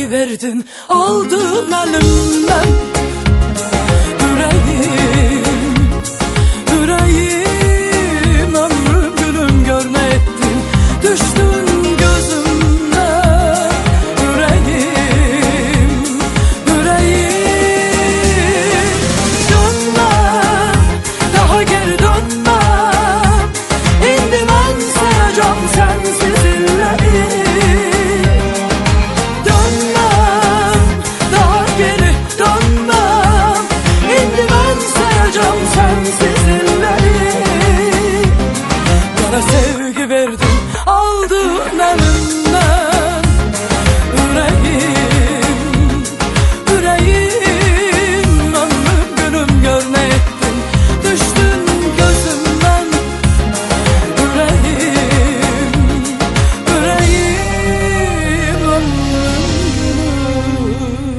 çekiverdin Aldın elimden sensiz Bana sevgi verdin aldığın ömür